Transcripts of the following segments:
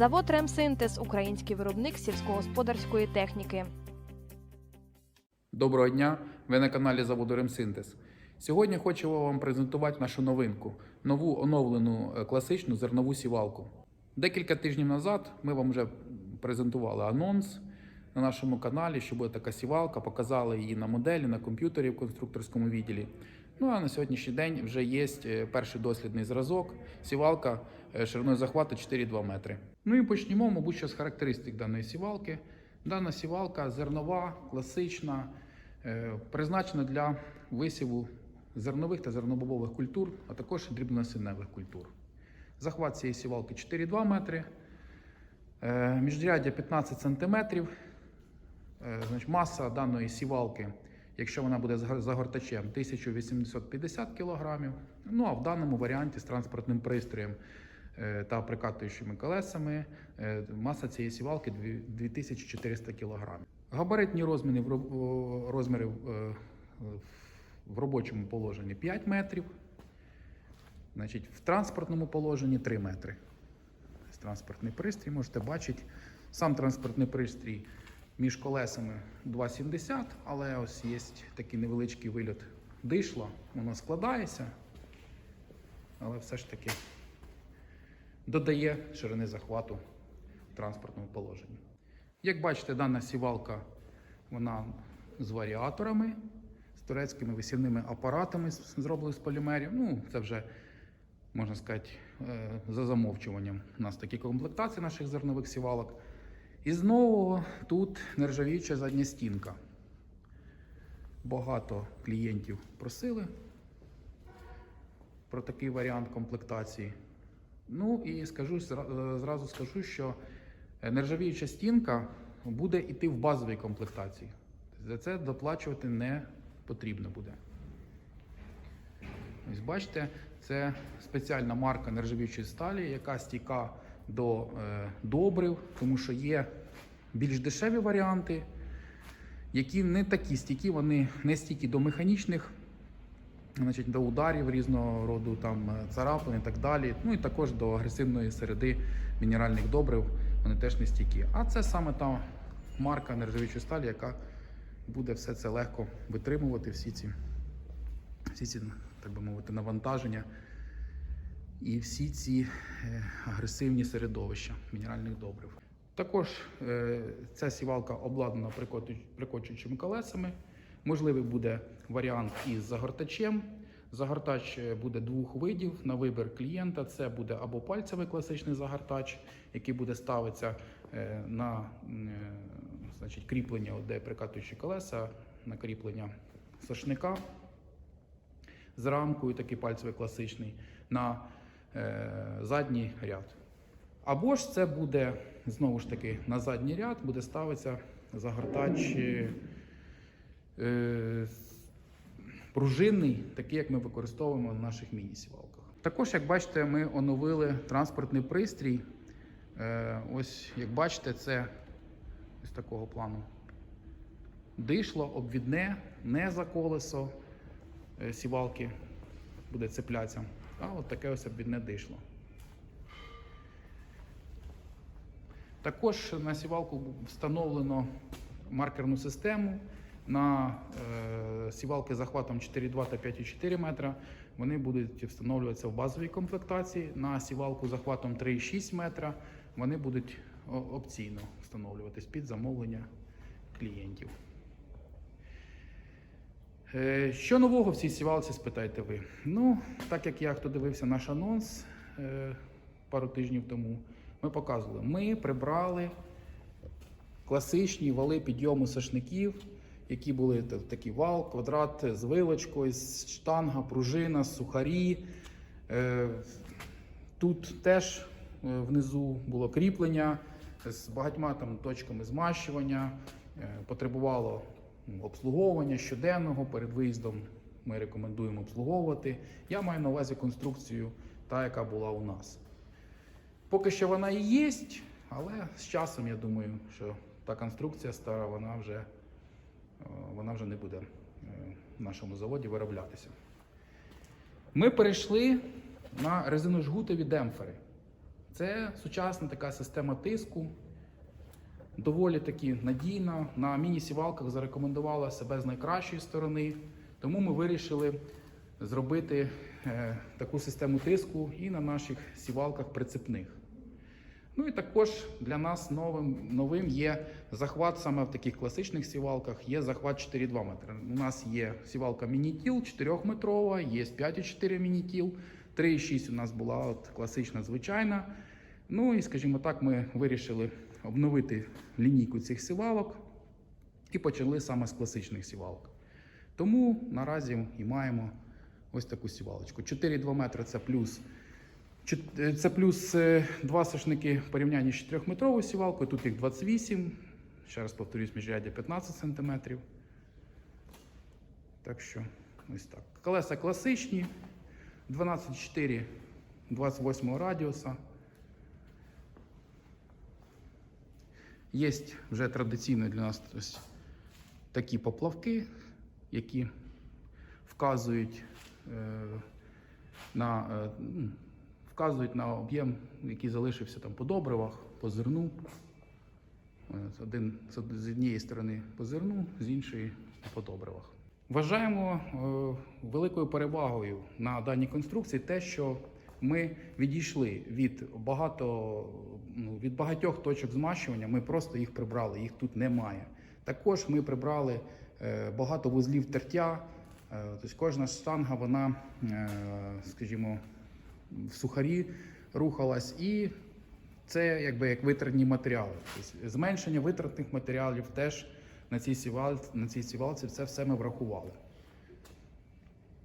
Завод Ремсинтез український виробник сільськогосподарської техніки. Доброго дня! Ви на каналі заводу Ремсинтез. Сьогодні хочу вам презентувати нашу новинку нову оновлену е, класичну зернову сівалку. Декілька тижнів назад ми вам вже презентували анонс на нашому каналі, що буде така сівалка, показали її на моделі, на комп'ютері в конструкторському відділі. Ну а на сьогоднішній день вже є е, перший дослідний зразок. Сівалка шириною захвату 4,2 метри. Ну і почнімо, мабуть, що з характеристик даної сівалки. Дана сівалка зернова, класична, е, призначена для висіву зернових та зернобобових культур, а також дрібносінневих культур. Захват цієї сівалки 4,2 метри, е, міжряддя 15 см. Маса даної сівалки, якщо вона буде загортачем, 1850 кг. Ну а в даному варіанті з транспортним пристроєм е, та прикатуючими колесами е, маса цієї сівалки 2400 кг. Габаритні розміри розміри е, в робочому положенні 5 метрів. Значить, в транспортному положенні 3 метри. Транспортний пристрій, можете бачити. Сам транспортний пристрій між колесами 2,70, але ось є такий невеличкий вильот дишла, воно складається, але все ж таки додає ширини захвату в транспортному положенні. Як бачите, дана сівалка вона з варіаторами, з турецькими висівними апаратами, зроблені з полімерів. Ну, це вже можна сказати, е, за замовчуванням. У нас такі комплектації наших зернових сівалок. І знову тут нержавіюча задня стінка. Багато клієнтів просили про такий варіант комплектації. Ну і скажу е, зразу скажу, що нержавіюча стінка буде йти в базовій комплектації. За це доплачувати не потрібно буде. Ось бачите, це спеціальна марка нержавіючої сталі, яка стійка до е, добрив, тому що є більш дешеві варіанти, які не такі стійкі, вони не стійкі до механічних, значить, до ударів різного роду, там, е, царапин і так далі. Ну і також до агресивної середи мінеральних добрив, вони теж не стійкі. А це саме та марка нержавіючої сталі, яка буде все це легко витримувати, всі ці всі ці, так би мовити, навантаження і всі ці е, агресивні середовища мінеральних добрив. Також е, ця сівалка обладнана прикочуючими колесами. Можливий буде варіант із загортачем. Загортач е, буде двох видів на вибір клієнта. Це буде або пальцевий класичний загортач, який буде ставитися е, на е, значить, кріплення, де прикатуючі колеса, на кріплення сошника з рамкою, такий пальцевий класичний, на задній ряд. Або ж це буде знову ж таки на задній ряд буде ставитися загортач пружинний, такий, як ми використовуємо в наших міні-сівалках. Також, як бачите, ми оновили транспортний пристрій. Е, ось, як бачите, це ось такого плану. Дишло, обвідне, не за колесо е, сівалки буде цеплятися. А от таке ось обвідне дишло. Також на сівалку встановлено маркерну систему. На е, сівалки захватом 4,2 та 5,4 метра. Вони будуть встановлюватися в базовій комплектації. На сівалку захватом 3,6 метра вони будуть опційно встановлюватись під замовлення клієнтів. Е, Що нового в цій сівалці, спитаєте ви? Ну, так як я хто дивився наш анонс е, пару тижнів тому, ми показували, ми прибрали класичні вали підйому сошників, які були та- такі вал, квадрат з вилочкою, штанга, пружина, сухарі. Е, Тут теж е, внизу було кріплення з багатьма там точками змащування, е, потребувало обслуговування щоденного перед виїздом. Ми рекомендуємо обслуговувати. Я маю на увазі конструкцію, та, яка була у нас. Поки що вона і є, але з часом я думаю, що та конструкція стара, вона вже, вона вже не буде е, в нашому заводі вироблятися. Ми перейшли на резиножгутові демпфери. Це сучасна така система тиску, доволі таки надійна. На міні-сівалках зарекомендувала себе з найкращої сторони. Тому ми вирішили зробити е, таку систему тиску і на наших сівалках прицепних. Ну і також для нас новим, новим є захват саме в таких класичних сівалках, є захват 4,2 метри. У нас є сівалка мінітіл 4-метрова, є 5,4 мінітіл, 3,6 у нас була от класична звичайна. Ну і скажімо так, ми вирішили обновити лінійку цих сівалок і почали саме з класичних сівалок. Тому наразі і маємо ось таку сівалочку. 4,2 метри це плюс. Е, Це плюс е, два сошники порівнянні з 4-метровою сівалкою. Тут їх 28. Ще раз повторюсь, міжряддя 15 см. Так що ось так. Колеса класичні. 12,4 28 радіуса. Є вже традиційно для нас ось такі поплавки, які вказують е, на, е, вказують на об'єм, який залишився там по добривах, по зерну. Один з однієї сторони по зерну, з іншої по добривах. Вважаємо е, великою перевагою на даній конструкції те, що ми відійшли від багато ну, від багатьох точок змащування. Ми просто їх прибрали, їх тут немає. Також ми прибрали е, багато вузлів тертя. Е, тобто кожна штанга, вона, е, скажімо, в сухарі рухалась, і це якби як витратні матеріали. Тобто зменшення витратних матеріалів теж на цій сівалці, на цій сівалці це все ми врахували.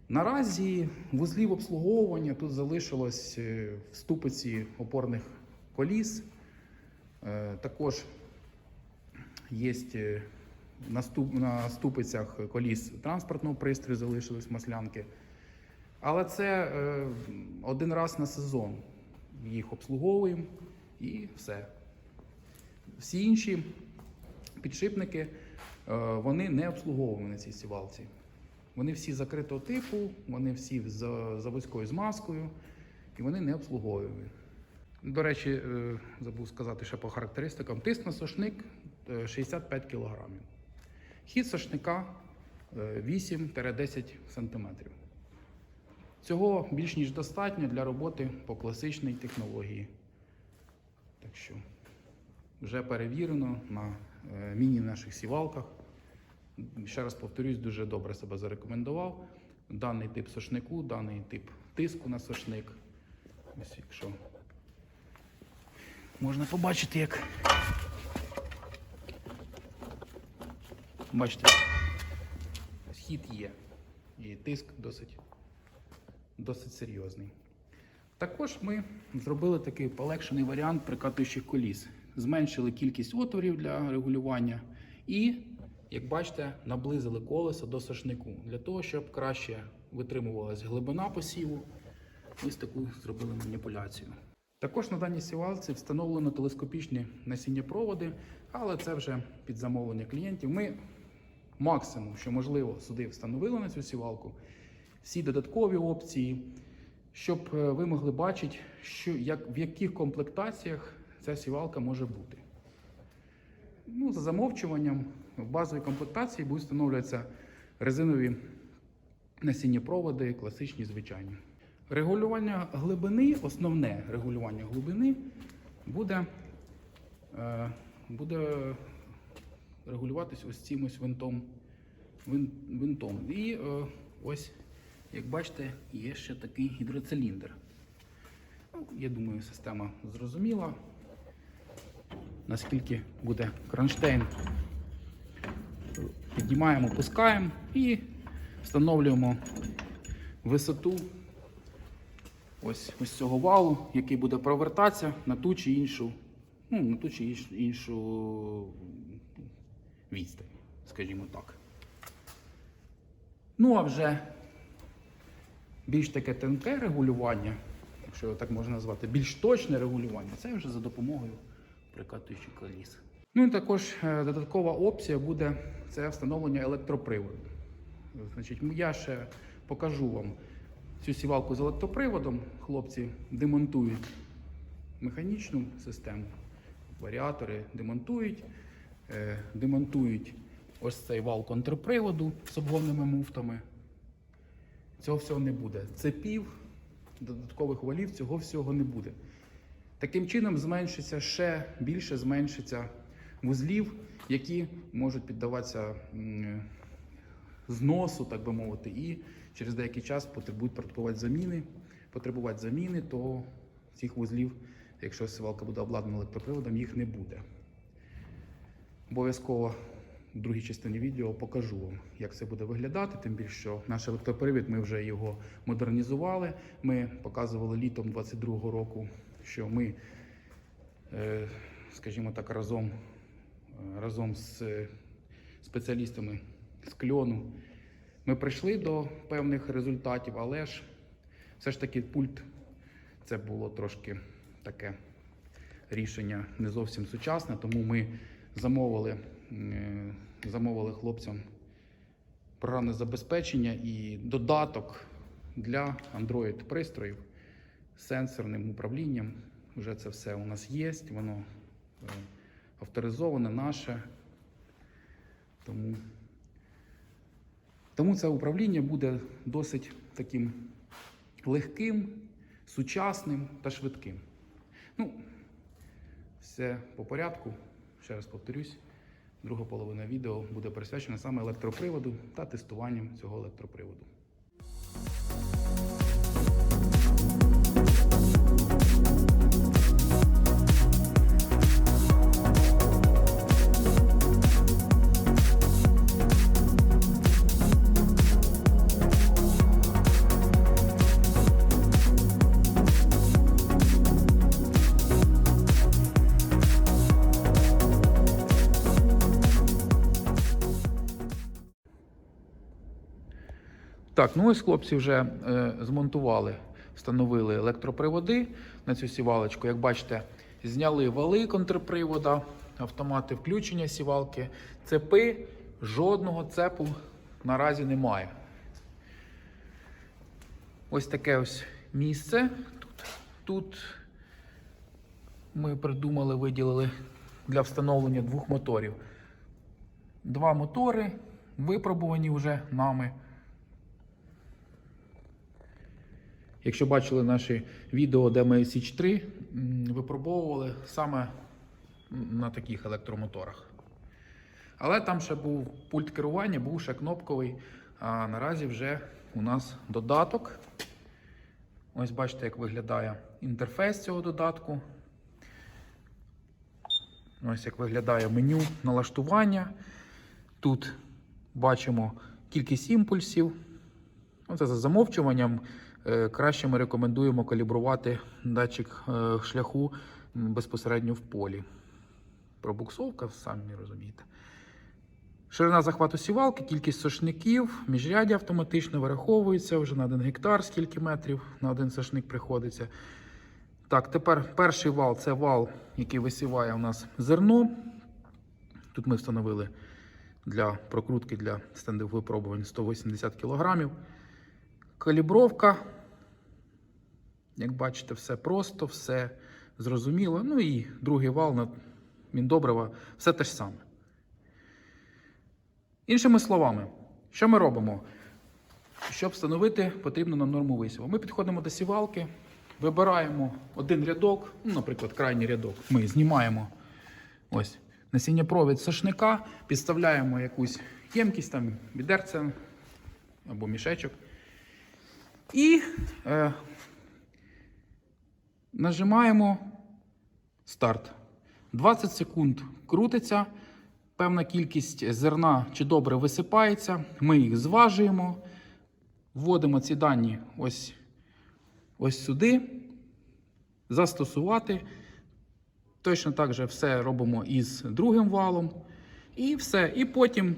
Наразі вузлів обслуговування тут залишилось е, в ступиці опорних коліс. Е, Також є е, на, ступ, на ступицях коліс транспортного пристрою залишились маслянки. Але це е, один раз на сезон їх обслуговуємо і все. Всі інші підшипники е, вони не обслуговуємо на цій сівалці. Вони всі закритого типу, вони всі з заводською змазкою і вони не обслуговуємо. До речі, е, забув сказати ще по характеристикам. Тиск на сошник е, 65 кг. Хід сошника е, 8-10 см. Цього більш ніж достатньо для роботи по класичній технології. Так що вже перевірено на е, міні наших сівалках. Ще раз повторюсь, дуже добре себе зарекомендував. Даний тип сошнику, даний тип тиску на сошник. Ось якщо можна побачити, як. Бачите, хід є. І тиск досить, досить серйозний. Також ми зробили такий полегшений варіант прикатуючих коліс. Зменшили кількість отворів для регулювання і, як бачите, наблизили колесо до сошнику для того, щоб краще витримувалась глибина посіву. Ось таку зробили маніпуляцію. Також на даній сівалці встановлено телескопічні насіннєпроводи, але це вже під замовлення клієнтів. Ми максимум, що можливо, сюди встановили на цю сівалку, всі додаткові опції, щоб е, ви могли бачити, що, як, в яких комплектаціях ця сівалка може бути. Ну, за замовчуванням, в базовій комплектації будуть встановлюватися резинові насіннєпроводи, класичні, звичайні. Регулювання глибини, основне регулювання глибини буде, е, буде регулюватись ось цим ось винтом. винтом. І е, ось, як бачите, є ще такий гідроциліндр. Ну, я думаю, система зрозуміла, наскільки буде кронштейн. Піднімаємо, пускаємо і встановлюємо висоту ось, ось цього валу, який буде провертатися на ту чи іншу, ну, на ту чи іншу відстань, скажімо так. Ну, а вже більш таке тонке регулювання, якщо його так можна назвати, більш точне регулювання, це вже за допомогою прикатуючих коліс. Ну і також е, додаткова опція буде це встановлення електроприводу. Значить, я ще покажу вам цю сівалку з електроприводом. Хлопці демонтують механічну систему. Варіатори демонтують, е, демонтують ось цей вал контрприводу з обгонними муфтами. Цього всього не буде. Цепів, додаткових валів, цього всього не буде. Таким чином зменшиться ще більше зменшиться вузлів, які можуть піддаватися зносу, так би мовити, і через деякий час потребують потребувати заміни. Потребувати заміни, то цих вузлів, якщо сівалка буде обладнана електроприводом, їх не буде. Обов'язково другій частині відео покажу вам, як це буде виглядати. Тим більше, що наш електропривід ми вже його модернізували. Ми показували літом 22-го року, що ми, е, скажімо так, разом, е, разом з спеціалістами з кльону. Ми прийшли до певних результатів, але ж все ж таки пульт це було трошки таке рішення не зовсім сучасне, тому ми замовили, замовили хлопцям програмне забезпечення і додаток для Android пристроїв з сенсорним управлінням. Вже це все у нас є, воно е, авторизоване, наше. Тому, тому це управління буде досить таким легким, сучасним та швидким. Ну, все по порядку. Ще раз повторюсь, друга половина відео буде присвячена саме електроприводу та тестуванням цього електроприводу. Так, ну ось хлопці вже е, змонтували, встановили електроприводи на цю сівалочку. Як бачите, зняли вали контрпривода, автомати включення сівалки, цепи, жодного цепу наразі немає. Ось таке ось місце. Тут, тут ми придумали, виділили для встановлення двох моторів. Два мотори випробувані вже нами. Якщо бачили наші відео, де ми Січ 3 випробовували саме на таких електромоторах. Але там ще був пульт керування, був ще кнопковий. А наразі вже у нас додаток. Ось бачите, як виглядає інтерфейс цього додатку. Ось як виглядає меню налаштування. Тут бачимо кількість імпульсів. Оце за замовчуванням. Е, Краще ми рекомендуємо калібрувати датчик е, шляху безпосередньо в полі. Пробуксовка, самі розумієте. Ширина захвату сівалки, кількість сошників, міжрядя автоматично вираховується вже на 1 гектар, скільки метрів на один сошник приходиться. Так, тепер перший вал це вал, який висіває у нас зерно. Тут ми встановили для прокрутки для стендових випробувань 180 кг. Калібровка. Як бачите, все просто, все зрозуміло. Ну і другий вал на міндобрива, все те ж саме. Іншими словами, що ми робимо? Щоб встановити потрібну нам норму висіву. Ми підходимо до сівалки, вибираємо один рядок, ну, наприклад, крайній рядок. Ми знімаємо ось насіннєпровід сошника, підставляємо якусь ємкість, там відерце або мішечок. І е, нажимаємо старт. 20 секунд крутиться, певна кількість зерна чи добре висипається. Ми їх зважуємо, вводимо ці дані ось, ось сюди, застосувати. Точно так же все робимо із другим валом. І все. І потім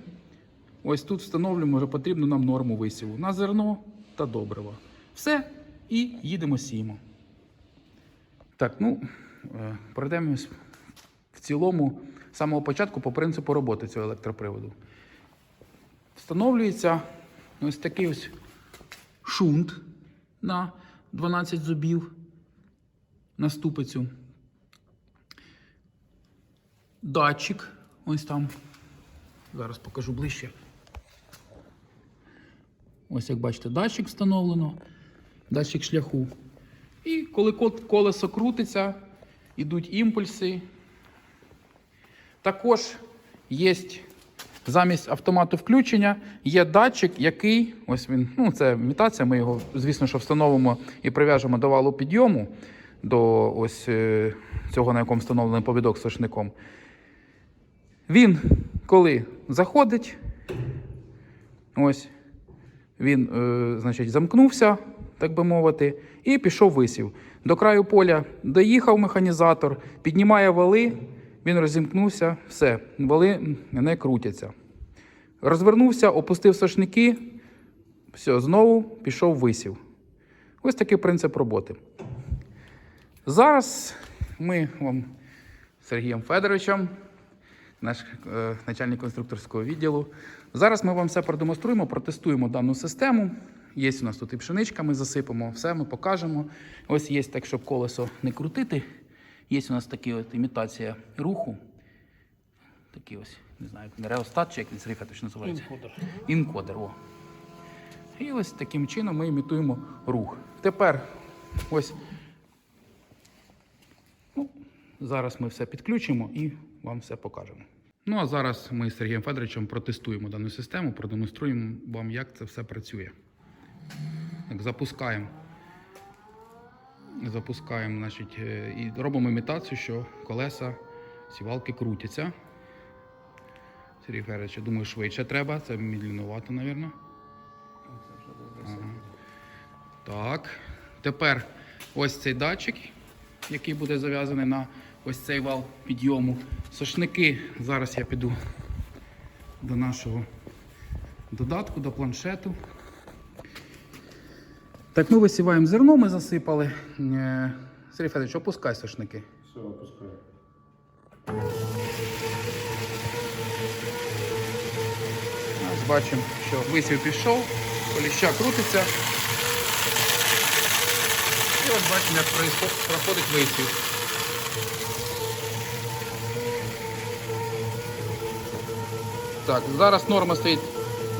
ось тут встановлюємо вже потрібну нам норму висіву на зерно та добрива. Все. І їдемо сіємо. Так, ну, е, пройдемось в цілому з самого початку по принципу роботи цього електроприводу. Встановлюється ось такий ось шунт на 12 зубів на ступицю. датчик. Ось там. Зараз покажу ближче. Ось як бачите, датчик встановлено, датчик шляху. І коли колесо крутиться, йдуть імпульси. Також є замість автомату включення, є датчик, який, ось він, ну це імітація, ми його, звісно, що встановимо і прив'яжемо до валу підйому, до ось е, цього, на якому встановлений повідок з сошником. Він, коли заходить, ось, він, е, значить, замкнувся, так би мовити, і пішов висів. До краю поля доїхав механізатор, піднімає вали, він розімкнувся, все, вали не крутяться. Розвернувся, опустив сошники, все, знову пішов висів. Ось такий принцип роботи. Зараз ми вам з Сергієм Федоровичем, наш е, начальник конструкторського відділу. Зараз ми вам все продемонструємо, протестуємо дану систему. Є у нас тут і пшеничка, ми засипемо, все ми покажемо. Ось є так, щоб колесо не крутити. Є у нас такі от імітація руху. Такий ось, не знаю, як реостат чи як він Сергій Федорович називається. Інкодер. Інкодер, о. І ось таким чином ми імітуємо рух. Тепер ось Ну, зараз ми все підключимо і вам все покажемо. Ну а зараз ми з Сергієм Федоровичем протестуємо дану систему, продемонструємо вам, як це все працює. Так, запускаємо. Запускаємо, значить, е, і робимо імітацію, що колеса сівалки крутяться. Сергій Федорович, я думаю, швидше треба, це медленнувато, мабуть. Так. Тепер ось цей датчик, який буде зав'язаний на ось цей вал підйому. Сошники. Зараз я піду до нашого додатку, до планшету. Так, ми висіваємо зерно, ми засипали. Е, Сергій Федорович, опускай сошники. Все, опускаю. Ось бачимо, що висів пішов, поліща крутиться. І ось бачимо, як проходить висів. Так, зараз норма стоїть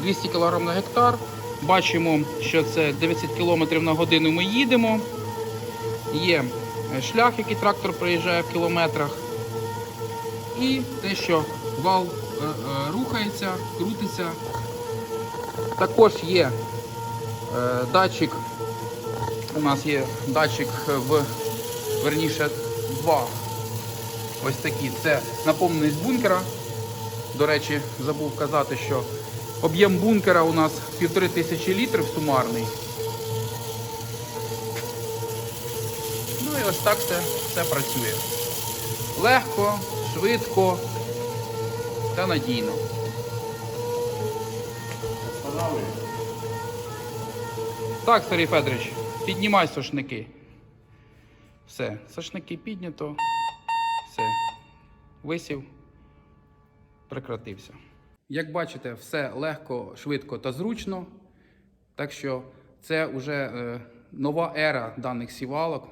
200 кг на гектар. Бачимо, що це 90 км на годину ми їдемо. Є е, шлях, який трактор проїжджає в кілометрах. І те, що вал е, е, рухається, крутиться. Також є датчик. У нас є датчик в верніше два. Ось такі. Це наповненість бункера. До речі, забув казати, що об'єм бункера у нас півтори тисячі літрів сумарний. Ну і ось так це все працює. Легко, швидко та надійно. Так, Сергій Федорович, піднімай сошники. Все, сошники піднято. Все. Висів. Прекратився. Як бачите, все легко, швидко та зручно. Так що це вже е, нова ера даних сівалок,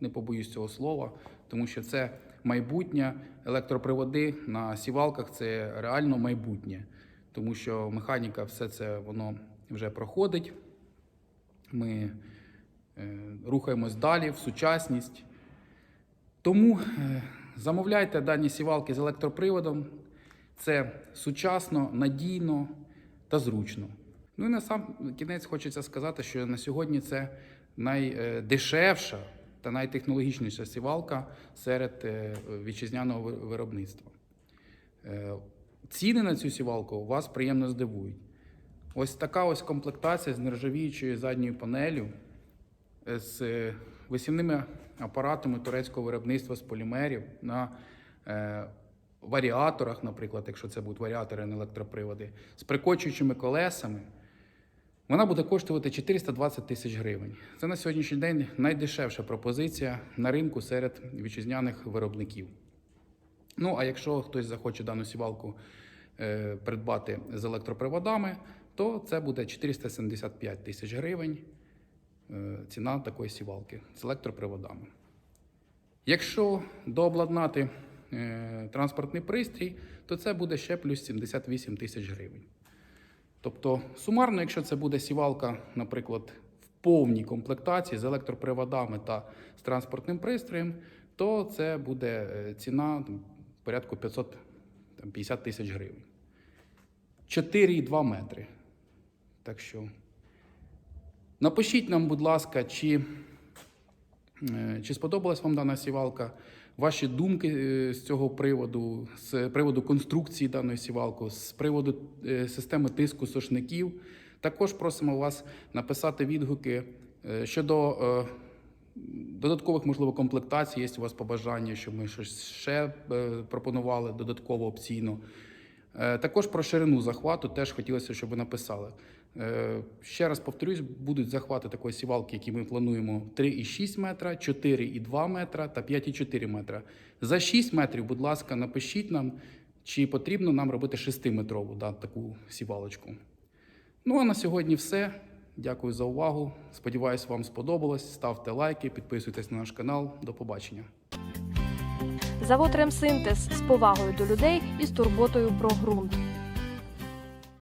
не побоюсь цього слова, тому що це майбутнє. Електроприводи на сівалках це реально майбутнє. Тому що механіка все це воно вже проходить. Ми е, рухаємось далі в сучасність. Тому е, замовляйте дані сівалки з електроприводом. Це сучасно, надійно та зручно. Ну і на сам кінець хочеться сказати, що на сьогодні це найдешевша та найтехнологічніша сівалка серед е, вітчизняного виробництва. Е, Ціни на цю сівалку вас приємно здивують. Ось така ось комплектація з нержавіючою задньою панелю, е, з висівними апаратами турецького виробництва з полімерів на варіаторах, наприклад, якщо це будуть варіатори, а не електроприводи, з прикочуючими колесами. Вона буде коштувати 420 тисяч гривень. Це на сьогоднішній день найдешевша пропозиція на ринку серед вітчизняних виробників. Ну, а якщо хтось захоче дану сівалку е, придбати з електроприводами, то це буде 475 тисяч гривень е, ціна такої сівалки з електроприводами. Якщо дообладнати транспортний пристрій, то це буде ще плюс 78 тисяч гривень. Тобто, сумарно, якщо це буде сівалка, наприклад, в повній комплектації з електроприводами та з транспортним пристроєм, то це буде е, ціна порядку 550 тисяч гривень. 4,2 метри. Так що напишіть нам, будь ласка, чи, е, чи сподобалась вам дана сівалка, ваші думки е, з цього приводу, з приводу конструкції даної сівалки, з приводу е, системи тиску сушників. Також просимо вас написати відгуки е, щодо додаткових, можливо, комплектацій. Є у вас побажання, щоб ми щось ще пропонували додатково опційно. Також про ширину захвату теж хотілося, щоб ви написали. Е, Ще раз повторюсь, будуть захвати такої сівалки, які ми плануємо 3,6 метра, 4,2 метра та 5,4 метра. За 6 метрів, будь ласка, напишіть нам, чи потрібно нам робити 6-метрову да, таку сівалочку. Ну а на сьогодні все. Дякую за увагу. Сподіваюсь, вам сподобалось. Ставте лайки, підписуйтесь на наш канал. До побачення. Завод Ремсинтез з повагою до людей і з турботою про ґрунт.